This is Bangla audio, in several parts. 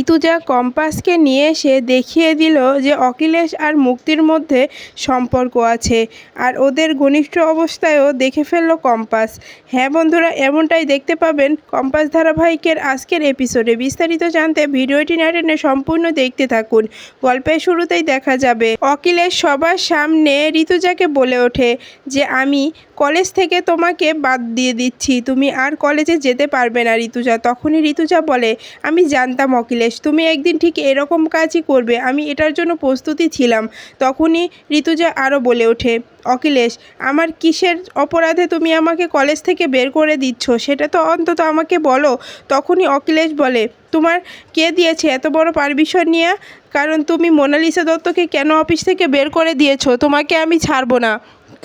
ঋতুজা কম্পাসকে নিয়ে এসে দেখিয়ে দিল যে অখিলেশ আর মুক্তির মধ্যে সম্পর্ক আছে আর ওদের ঘনিষ্ঠ অবস্থায়ও দেখে ফেলল কম্পাস। হ্যাঁ বন্ধুরা, এমনটাই দেখতে পাবেন কম্পাস ধারাবাহিকের আজকের এপিসোডে বিস্তারিত জানতে ভিডিওটি না টেনে সম্পূর্ণ দেখতে থাকুন। গল্পের শুরুতেই দেখা যাবে, অখিলেশ সবার সামনে ঋতুজাকে বলে ওঠে যে, আমি কলেজ থেকে তোমাকে বাদ দিয়ে দিচ্ছি। তুমি আর কলেজে যেতে পারবে না, ঋতুজা। তখনই ঋতুজা বলে, আমি জানতাম অখিলেশ, তুমি একদিন ঠিক এরকম কাজই করবে। আমি এটার জন্য প্রস্তুতি ছিলাম। তখনই ঋতুজা আরও বলে ওঠে, অখিলেশ, আমার কিসের অপরাধে তুমি আমাকে কলেজ থেকে বের করে দিচ্ছ? সেটা তো অন্তত আমাকে বলো। তখনই অখিলেশ বলে, তোমার কে দিয়েছে এত বড় পারমিশন নিয়ে? কারণ তুমি মোনালিসা দত্তকে কেন অফিস থেকে বের করে দিয়েছ? তোমাকে আমি ছাড়বো না।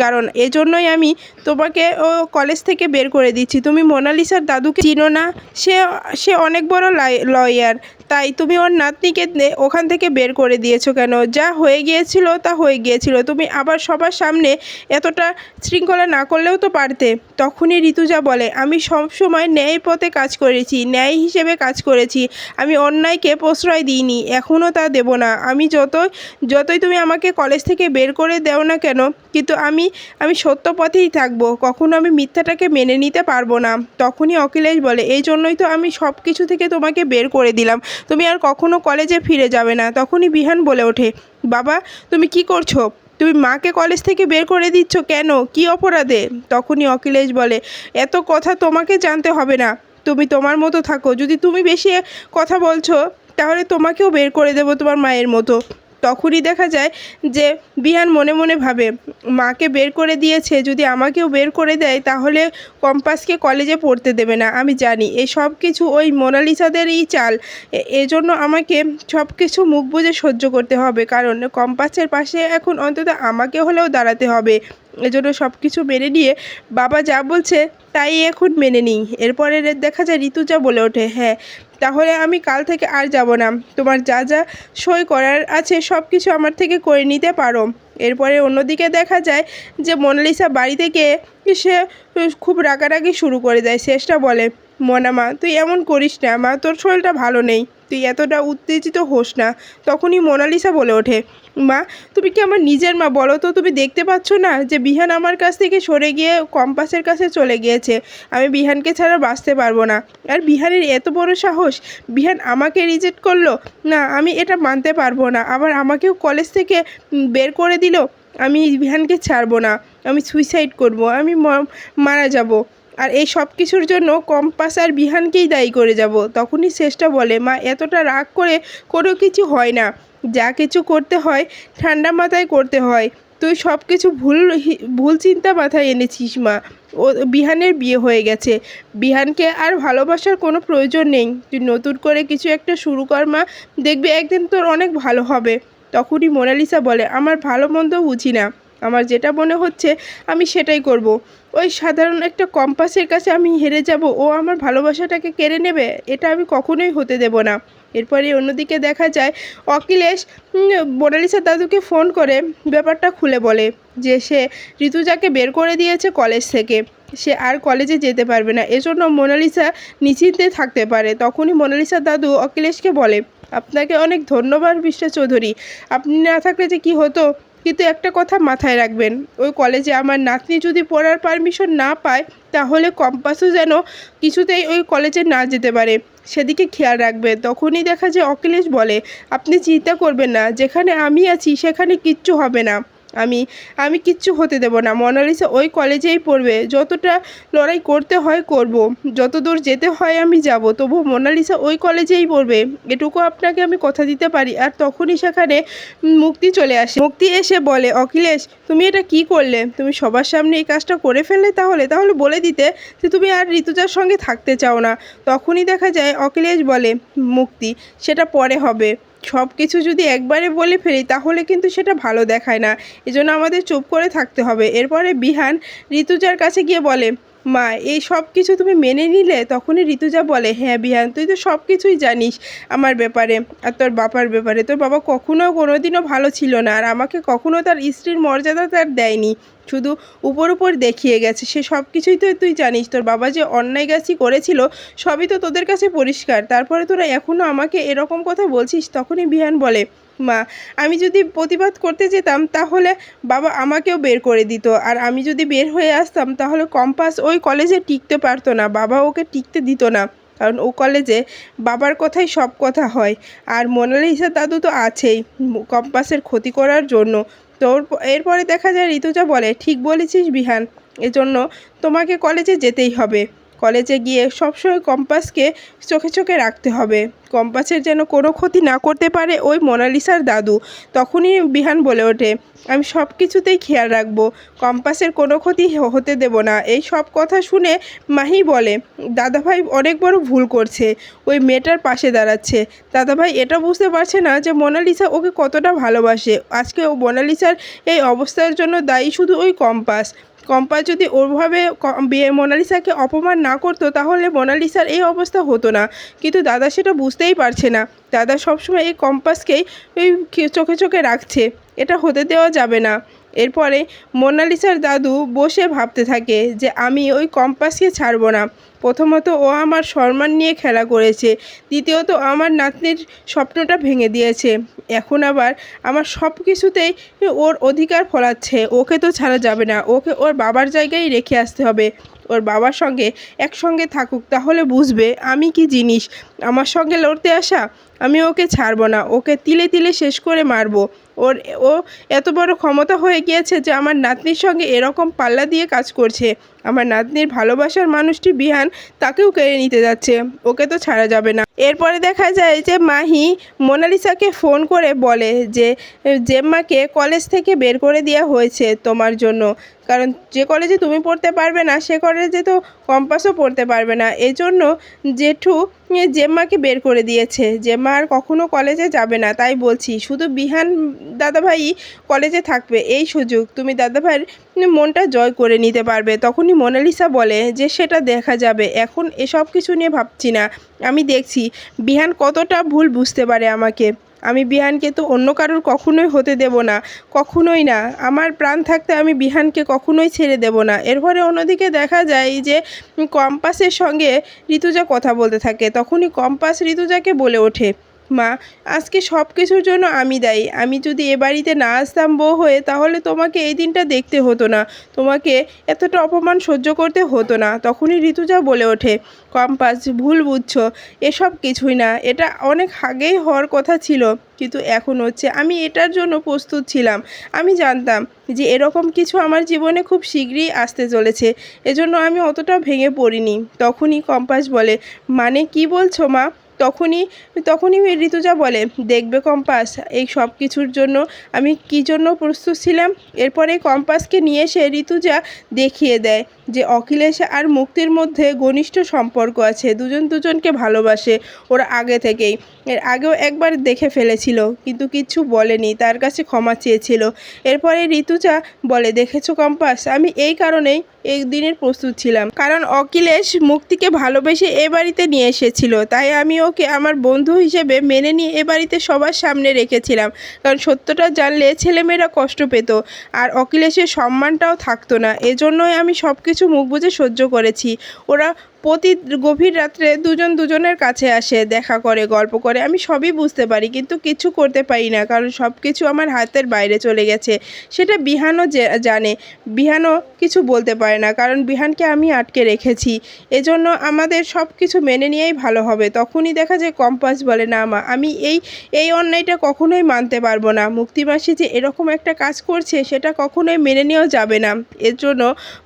কারণ এজন্যই আমি তোমাকে ও কলেজ থেকে বের করে দিচ্ছি। তুমি মোনালিসার দাদুকে চিনো না। সে সে অনেক বড় লয়ার তাই তুমি ওর নাতনিকে ওখান থেকে বের করে দিয়েছ কেন? যা হয়ে গিয়েছিল তা হয়ে গিয়েছিল। তুমি আবার সবার সামনে এতটা শৃঙ্খলা না করলেও তো পারতে। তখনই ঋতুজা বলে, আমি সবসময় ন্যায় পথে কাজ করেছি, ন্যায় হিসেবে কাজ করেছি। আমি অন্যায়কে প্রশ্রয় দিইনি এখনও তা দেব না। আমি যতই যতই তুমি আমাকে কলেজ থেকে বের করে দেও না কেন, কিন্তু আমি আমি সত্য পথেই থাকব। কখনো আমি মিথ্যাটাকে মেনে নিতে পারব না। তখনই অখিলেশ বলে, এই জন্যই তো আমি সব কিছু থেকে তোমাকে বের করে দিলাম। তুমি আর কখনো কলেজে ফিরে যাবে না। তখনই বিহান বলে ওঠে, বাবা, তুমি কি করছ? তুমি মাকে কলেজ থেকে বের করে দিচ্ছ কেন? কি অপরাধে? তখনই অখিলেশ বলে, এত কথা তোমাকে জানতে হবে না। তুমি তোমার মতো থাকো। যদি তুমি বেশি কথা বলছো, তাহলে তোমাকেও বের করে দেবো তোমার মায়ের মতো। তখনই দেখা যায় যে বিহান মনে মনে ভাবে, মাকে বের করে দিয়েছে, যদি আমাকেও বের করে দেয়, তাহলে কম্পাসকে কলেজে পড়তে দেবে না, আমি জানি। এই সব কিছু ওই মোনালিসাদেরই চাল। এজন্য আমাকে সব কিছু মুখ বুজে সহ্য করতে হবে, কারণ কম্পাসের পাশে এখন অন্তত আমাকে হলেও দাঁড়াতে হবে। এজন্য সব কিছু মেনে নিয়ে বাবা যা বলছে, তাই এখন মেনে নিই। এরপরে দেখা যায় ঋতুজা বলে ওঠে হ্যাঁ তাহলে আমি কাল থেকে আর যাব না। তোমার যা যা সই করার আছে সব কিছু আমার থেকে করে নিতে পারো। এরপরে অন্যদিকে দেখা যায় যে মোনালিসা বাড়ি থেকে সে খুব রাগারাগি শুরু করে দেয়। শেষটা বলে, মনা মা, তুই এমন করিস না মা, তোর শরীরটা ভালো নেই। তুই এতটা উত্তেজিত হোস না। তখনই মোনালিসা বলে ওঠে, মা, তুমি কি আমার নিজের মা? বলো তো, তুমি দেখতে পাচ্ছ না যে বিহান আমার কাছ থেকে সরে গিয়ে কম্পাসের কাছে চলে গিয়েছে? আমি বিহানকে ছাড়া বাঁচতে পারব না। আর বিহানের এত বড় সাহস? বিহান আমাকে রিজেক্ট করল? না, আমি এটা মানতে পারব না। আবার আমাকেও কলেজ থেকে বের করে দিল? আমি বিহানকে ছাড়বো না। আমি সুইসাইড করব। আমি মারা যাব। আর এই সব কিছুর জন্য কম্পাস আর বিহানকেই দায়ী করে যাব। তখনই শেষটা বলে, মা, এতটা রাগ করে কোনো কিছু হয় না। যা কিছু করতে হয়, ঠান্ডা মাথায় করতে হয়। তুই সব কিছু ভুল ভুল চিন্তা মাথায় এনেছিস, মা। ও, বিহানের বিয়ে হয়ে গেছে। বিহানকে আর ভালোবাসার কোনো প্রয়োজন নেই। তুই নতুন করে কিছু একটা শুরু কর, মা। দেখবি একদিন তোর অনেক ভালো হবে। তখনই মোনালিসা বলে, আমার ভালো মন্দ বুঝি না। আমার যেটা মনে হচ্ছে, আমি সেটাই করব। ওই সাধারণ একটা কম্পাসের কাছে আমি হেরে যাব, ও আমার ভালোবাসাটাকে কেড়ে নেবে, এটা আমি কখনোই হতে দেব না। এরপরে অন্যদিকে দেখা যায়, অখিলেশ মোনালিসা দাদুকে ফোন করে ব্যাপারটা খুলে বলে যে সে ঋতুজাকে বের করে দিয়েছে কলেজ থেকে। সে আর কলেজে যেতে পারবে না, এজন্য মোনালিসা নিশ্চিন্তে থাকতে পারে। তখনই মোনালিসা দাদু অখিলেশকে বলে, আপনাকে অনেক ধন্যবাদ বিশ্ব চৌধুরী। আপনি না থাকলে যে কি হতো? কিন্তু একটা কথা মাথায় রাখবেন, ওই কলেজে আমার নাতনি যদি পড়ার পারমিশন না পায়, তাহলে কম্পাসও যেন কিছুতেই ওই কলেজে না যেতে পারে। সেদিকে খেয়াল রাখবে। তখনই দেখা যায় অখিলেশ বলে, আপনি চিন্তা করবেন না, যেখানে আমি আছি সেখানে কিচ্ছু হবে না। আমি আমি কিচ্ছু হতে দেব না। মনালিসা ওই কলেজেই পড়বে। যতটা লড়াই করতে হয় করব। যত দূর যেতে হয় আমি যাব। তবু মোনালিসা ওই কলেজেই পড়বে। এটুকু আপনাকে আমি কথা দিতে পারি। আর তখনই সেখানে মুক্তি চলে আসে। মুক্তি এসে বলে, অখিলেশ, তুমি এটা কি করলে? তুমি সবার সামনে এই কাজটা করে ফেললে তাহলে? তাহলে বলে দিতে যে তুমি আর ঋতুজার সঙ্গে থাকতে চাও না। তখনই দেখা যায়, অখিলেশ বলে, মুক্তি, সেটা পরে হবে। সব কিছু যদি একবারে বলে ফেলি, তাহলে কিন্তু সেটা ভালো দেখায় না। এজন্য আমাদের চুপ করে থাকতে হবে। এরপরে বিহান ঋতুজার কাছে গিয়ে বলে, মা, এই সব কিছু তুমি মেনে নিলে? তখনই ঋতুজা বলে হ্যাঁ বিহান, তুই তো সব কিছুই জানিস আমার ব্যাপারে আর তোর বাবার ব্যাপারে। তোর বাবা কখনো কোনোদিনও ভালো ছিল না আর আমাকে কখনো তার স্ত্রীর মর্যাদা তার দেয়নি। শুধু উপর উপর দেখিয়ে গেছে। সে সব কিছুই তো তুই জানিস, তোর বাবা যে অন্যায় গাছই করেছিল, সবই তো তোদের কাছে পরিষ্কার। তারপরে তোরা এখনও আমাকে এরকম কথা বলছিস, তখনই বিহান বলে, মা, আমি যদি প্রতিবাদ করতে যেতাম, তাহলে বাবা আমাকেও বের করে দিত। আর আমি যদি বের হয়ে আসতাম, তাহলে কম্পাস ওই কলেজে টিকতে পারতো না, বাবা ওকে টিকতে দিত না। কারণ ও কলেজে বাবার কথাই সব কথা হয়। আর মোনালিসা দাদু তো আছেই, কম্পাসের ক্ষতি করার জন্য। তো ওর এরপরে দেখা যায় ঋতুজা বলে, ঠিক বলেছিস বিহান, এজন্য তোমাকে কলেজে যেতেই হবে। কলেজে গিয়ে সবসময় কম্পাসকে চোখে চোখে রাখতে হবে। কম্পাসের যেন কোনো ক্ষতি না করতে পারে ওই মোনালিসার দাদু। তখনই বিহান বলে ওঠে, আমি সব কিছুতেই খেয়াল রাখব। কম্পাসের কোনো ক্ষতি হতে দেব না। এই সব কথা শুনে মাহি বলে, দাদাভাই অনেক বড় ভুল করছে। ওই মেয়েটার পাশে দাঁড়াচ্ছে। দাদাভাই এটা বুঝতে পারছে না যে মোনালিসা ওকে কতটা ভালোবাসে। আজকে ও মোনালিসার এই অবস্থার জন্য দায়ী শুধু ওই কম্পাস। কম্পাস যদি বিয়ে- মোনালিসাকে অপমান না করতো, তাহলে মোনালিসার এই অবস্থা হতো না। কিন্তু দাদা সেটা বুঝতেই পারছে না। দাদা সবসময় এই কম্পাসকেই চোখে চোখে রাখছে। এটা হতে দেওয়া যাবে না। এরপরে মোনালিসার দাদু বসে ভাবতে থাকে যে, আমি ওই কম্পাসকে ছাড়বো না। প্রথমত ও আমার সম্মান নিয়ে খেলা করেছে, দ্বিতীয়ত আমার নাতনির স্বপ্নটা ভেঙে দিয়েছে। এখন আবার আমার সব কিছুতেই ওর অধিকার ফলাচ্ছে, ওকে তো ছাড়া যাবে না, ওকে ওর বাবার জায়গায় রেখে আসতে হবে। ওর বাবার সঙ্গে একসঙ্গে থাকুক, তাহলে বুঝবে আমি কি জিনিস। আমার সঙ্গে লড়তে আসা, আমি ওকে ছাড়বো না, ওকে তিলে তিলে শেষ করে মারবো। ওর, ও এত বড় ক্ষমতা হয়ে গিয়েছে যে আমার নাতনির সঙ্গে এরকম পাল্লা দিয়ে কাজ করছে। আমার নাতনির ভালোবাসার মানুষটি বিহান তাকেও কেড়ে নিতে যাচ্ছে, ওকে তো ছাড়া যাবে না। এরপরে দেখা যায় যে মাহি মোনালিসাকে ফোন করে বলে যে, জেম্মাকে কলেজ থেকে বের করে দেওয়া হয়েছে তোমার জন্য। কারণ যে কলেজে তুমি পড়তে পারবে না, সে কলেজে তো কম্পাসও পড়তে পারবে না। এই জন্য জেঠু জেম্মাকে বের করে দিয়েছে। জেম্মা আর কখনো কলেজে যাবে না, তাই বলছি। শুধু বিহান দাদাভাই কলেজে থাকবে, এই সুযোগ। তুমি দাদাভাইয়ের মনটা জয় করে নিতে পারবে। তখনই মোনালিসা বলে যে, সেটা দেখা যাবে। এখন এসব কিছু নিয়ে ভাবছি না। আমি দেখছি বিহান কতটা ভুল বুঝতে পারে আমাকে। আমি বিহানকে তো অন্য কারোর কখনোই হতে দেব না, কখনোই না। আমার প্রাণ থাকতে আমি বিহানকে কখনোই ছেড়ে দেব না। এরপরে অন্যদিকে দেখা যায় যে কম্পাসের সঙ্গে ঋতুজা কথা বলতে থাকে। তখনই কম্পাস ঋতুজাকে বলে ওঠে মা, আজকে সব কিছুর জন্য আমি দায়ী। আমি যদি এ বাড়িতে না আসতাম বউ হয়ে, তাহলে তোমাকে এই দিনটা দেখতে হতো না। তোমাকে এতটা অপমান সহ্য করতে হতো না। তখনই ঋতুজা বলে ওঠে, কম্পাস, ভুল বুঝছ। এসব কিছুই না। এটা অনেক আগেই হওয়ার কথা ছিল, কিন্তু এখন হচ্ছে আমি এটার জন্য প্রস্তুত ছিলাম। আমি জানতাম যে এরকম কিছু আমার জীবনে খুব শীঘ্রই আসতে চলেছে। এজন্য আমি অতটা ভেঙে পড়িনি। তখনই কম্পাস বলে মানে কি বলছো মা? তখনই তখনই ঋতুজা বলে, দেখবে কম্পাস, এই সব কিছুর জন্য আমি কি জন্য প্রস্তুত ছিলাম? এরপরে কম্পাসকে নিয়ে এসে ঋতুজা দেখিয়ে দেয় যে অখিলেশ আর মুক্তির মধ্যে ঘনিষ্ঠ সম্পর্ক আছে, দুজন দুজনকে ভালোবাসে ওরা আগে থেকেই। এর আগেও একবার দেখে ফেলেছিল, কিন্তু কিচ্ছু বলেনি, তার কাছে ক্ষমা চেয়েছিল। এরপরে ঋতুজা বলে, দেখেছ কম্পাস, আমি এই কারণেই এই দিনের প্রস্তুত ছিলাম। কারণ অখিলেশ মুক্তিকে ভালোবেসে এ বাড়িতে নিয়ে এসেছিল, তাই আমি ওকে আমার বন্ধু হিসেবে মেনে নিয়ে এ বাড়িতে সবার সামনে রেখেছিলাম। কারণ সত্যটা জানলে ছেলেমেয়েরা কষ্ট পেত, আর অখিলেশের সম্মানটাও থাকতো না। এজন্যই আমি সব কিছু মুখ বুঝে সহ্য করেছি। ওরা প্রতি গভীর রাত্রে দুজন দুজনের কাছে আসে, দেখা করে, গল্প করে। আমি সবই বুঝতে পারি, কিন্তু কিছু করতে পারি না, কারণ সব কিছু আমার হাতের বাইরে চলে গেছে। সেটা বিহানও জানে। বিহানও কিছু বলতে পারে না, কারণ বিহানকে আমি আটকে রেখেছি। এজন্য আমাদের সব কিছু মেনে নিয়েই ভালো হবে। তখনই দেখা যায় কম্পাস বলে, না মা, আমি এই এই অন্যায়টা কখনোই মানতে পারব না। মুক্তিমাসি যে এরকম একটা কাজ করছে, সেটা কখনোই মেনে নেওয়া যাবে না। এর জন্য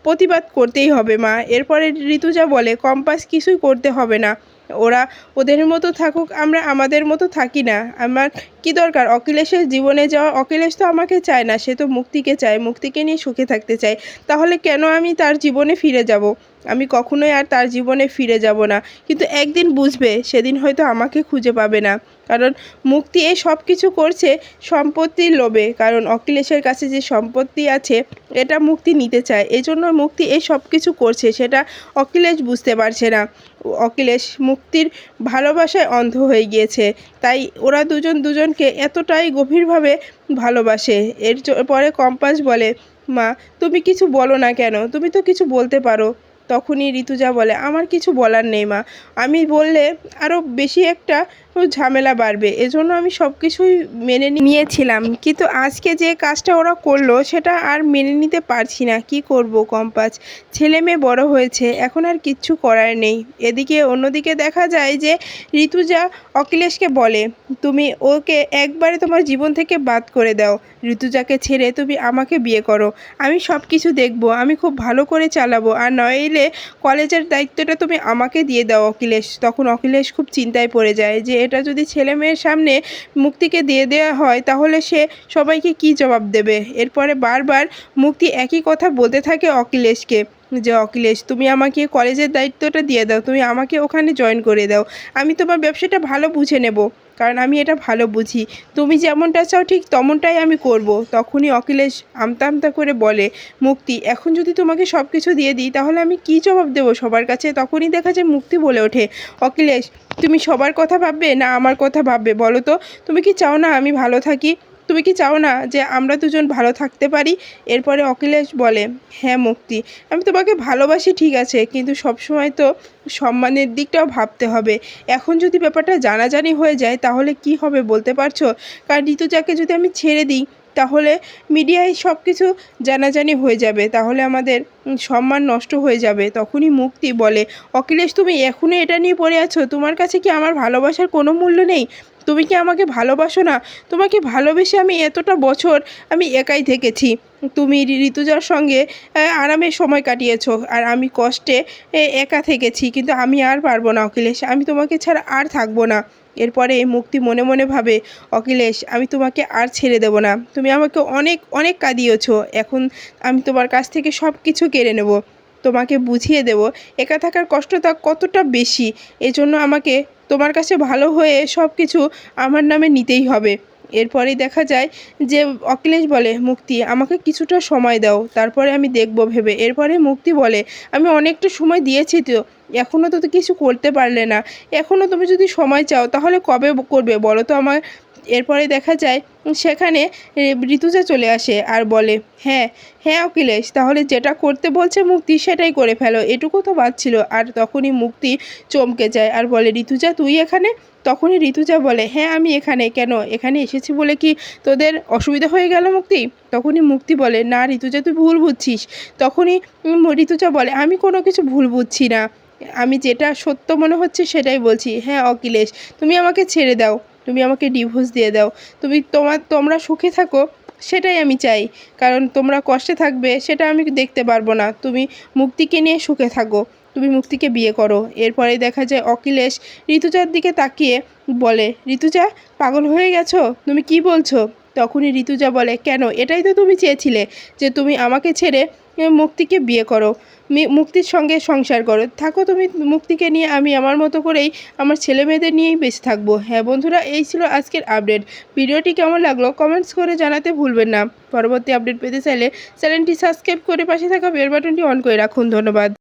প্রতিবাদ করতেই হবে মা। এরপরে ঋতুজা বলে কম্পাস কিছুই করতে হবে না। ওরা ওদের মতো থাকুক, আমরা আমাদের মতো থাকি না। আমার কি দরকার? অখিলেশের জীবনে যাওয়া, অখিলেশ তো আমাকে চায় না, সে তো মুক্তিকে চায়, মুক্তিকে নিয়ে সুখে থাকতে চায়। তাহলে কেন আমি তার জীবনে ফিরে যাব? আমি কখনোই আর তার জীবনে ফিরে যাব না। কিন্তু একদিন বুঝবে, সেদিন হয়তো আমাকে খুঁজে পাবে না। কারণ মুক্তি এই সব কিছু করছে সম্পত্তির লোভে। কারণ অখিলেশের কাছে যে সম্পত্তি আছে, এটা মুক্তি নিতে চায়। এজন্য মুক্তি এই সব কিছু করছে, সেটা অখিলেশ বুঝতে পারছে না। অখিলেশ মুক্তির ভালোবাসায় অন্ধ হয়ে গিয়েছে। তাই ওরা দুজন দুজনকে এতটাই গভীরভাবে ভালোবাসে। এর পরে কম্পাস বলে, মা, তুমি কিছু বলো না কেন? তুমি তো কিছু বলতে পারো। তখনই ঋতুজা বলে আমার কিছু বলার নেই মা। আমি বললে আরও বেশি একটা ঝামেলা বাড়বে। এজন্য আমি সব কিছুই মেনে নিয়েছিলাম। কিন্তু আজকে যে কাজটা ওরা করল, সেটা আর মেনে নিতে পারছি না। কি করব কম্পাস? ছেলে মেয়ে বড় হয়েছে, এখন আর কিচ্ছু করার নেই। এদিকে অন্যদিকে দেখা যায় যে ঋতুজা অখিলেশকে বলে, তুমি ওকে একবারে তোমার জীবন থেকে বাদ করে দাও। ঋতুজাকে ছেড়ে তুমি আমাকে বিয়ে করো। আমি সব কিছু দেখব, আমি খুব ভালো করে চালাবো। আর নইলে কলেজের দায়িত্বটা তুমি আমাকে দিয়ে দাও অখিলেশ। তখন অখিলেশ খুব চিন্তায় পড়ে যায় যে এটা যদি ছেলে মেয়ের সামনে মুক্তিকে দিয়ে দেওয়া হয়, তাহলে সে সবাইকে কি জবাব দেবে? এরপরে বারবার মুক্তি একই কথা বলতে থাকে অখিলেশকে যে, অখিলেশ, তুমি আমাকে কলেজের দায়িত্বটা দিয়ে দাও, তুমি আমাকে ওখানে জয়েন করে দাও। আমি তোমার ব্যবসাটা ভালো বুঝে নেব। কারণ আমি এটা ভালো বুঝি। তুমি যেমনটা চাও ঠিক তেমনটাই আমি করব। তখনই অখিলেশ আমতা আমতা করে বলে, মুক্তি, এখন যদি তোমাকে সব কিছু দিয়ে দিই, তাহলে আমি কি জবাব দেবো সবার কাছে? তখনই দেখা যায় মুক্তি বলে ওঠে, অখিলেশ, তুমি সবার কথা ভাববে না আমার কথা ভাববে? বলো তো, তুমি কি চাও না আমি ভালো থাকি? তুমি কি চাও না যে আমরা দুজন ভালো থাকতে পারি? এরপরে অখিলেশ বলে হ্যাঁ মুক্তি। আমি তোমাকে ভালোবাসি, ঠিক আছে, কিন্তু সবসময় তো সম্মানের দিকটাও ভাবতে হবে। এখন যদি ব্যাপারটা জানাজানি হয়ে যায়, তাহলে কি হবে বলতে পারছ? কারণ ঋতুজাকে যদি আমি ছেড়ে দিই, তাহলে মিডিয়ায় সব কিছু জানাজানি হয়ে যাবে। তাহলে আমাদের সম্মান নষ্ট হয়ে যাবে। তখনই মুক্তি বলে, অখিলেশ, তুমি এখনও এটা নিয়ে পড়ে আছো? তোমার কাছে কি আমার ভালোবাসার কোনো মূল্য নেই? তুমি কি আমাকে ভালোবাসো না? তোমাকে ভালোবেসে আমি এতটা বছর আমি একাই থেকেছি। তুমি ঋতুজার সঙ্গে আরামে সময় কাটিয়েছ আর আমি কষ্টে একা থেকেছি। কিন্তু আমি আর পারব না, অখিলেশ। আমি তোমাকে ছাড়া আর থাকব না। এরপরে মুক্তি মনে মনে ভাবে, অখিলেশ, আমি তোমাকে আর ছেড়ে দেবো না। তুমি আমাকে অনেক অনেক কাঁদিয়েছ। এখন আমি তোমার কাছ থেকে সব কিছু কেড়ে নেব। তোমাকে বুঝিয়ে দেব, একা থাকার কষ্টটা কতটা বেশি। এজন্য আমাকে তোমার কাছে ভালো হয়ে সব কিছু আমার নামে নিতেই হবে। এরপরেই দেখা যায় যে অখিলেশ বলে, মুক্তি, আমাকে কিছুটা সময় দাও, তারপরে আমি দেখব ভেবে। এরপরে মুক্তি বলে, আমি অনেকটা সময় দিয়েছি তো এখনও তো কিছু করতে পারলে না। এখনও তুমি যদি সময় চাও, তাহলে কবে করবে বলো তো আমার? এরপরে দেখা যায় সেখানে ঋতুজা চলে আসে আর বলে হ্যাঁ হ্যাঁ অখিলেশ, তাহলে যেটা করতে বলছে মুক্তি, সেটাই করে ফেলো। এটুকু তো বাদ ছিল। আর তখনই মুক্তি চমকে যায় আর বলে, ঋতুজা, তুই এখানে? তখনই ঋতুজা বলে হ্যাঁ আমি এখানে। কেন? এখানে এসেছি বলে কি তোদের অসুবিধা হয়ে গেল মুক্তি? তখনই মুক্তি বলে, না ঋতুজা, তুই ভুল বুঝছিস। তখনই ঋতুজা বলে, আমি কোনো কিছু ভুল বুঝছি না। আমি যেটা সত্য মনে হচ্ছে সেটাই বলছি। হ্যাঁ অখিলেশ, তুমি আমাকে ছেড়ে দাও। তুমি আমাকে ডিভোর্স দিয়ে দাও। তুমি তোমার, তোমরা সুখে থাকো, সেটাই আমি চাই। কারণ তোমরা কষ্টে থাকবে, সেটা আমি দেখতে পারব না। তুমি মুক্তিকে নিয়ে সুখে থাকো। তুমি মুক্তিকে বিয়ে করো। এরপরে দেখা যায় অখিলেশ ঋতুজার দিকে তাকিয়ে বলে, ঋতুজা, পাগল হয়ে গেছো? তুমি কি বলছো? তখনই ঋতুজা বলে, কেন? এটাই তো তুমি চেয়েছিলে যে তুমি আমাকে ছেড়ে মুক্তিকে বিয়ে করো। মুক্তির সঙ্গে সংসার করো। থাকো তুমি মুক্তিকে নিয়ে, আমি আমার মতো করেই আমার ছেলে মেয়েদের নিয়েই বেঁচে থাকব। হ্যাঁ বন্ধুরা, এই ছিল আজকের আপডেট। ভিডিওটি কেমন লাগল কমেন্টস করে জানাতে ভুলবেন না। পরবর্তী আপডেট পেতে চাইলে চ্যানেলটি সাবস্ক্রাইব করে পাশে থাকা বেল বাটনটি অন করে রাখুন। ধন্যবাদ।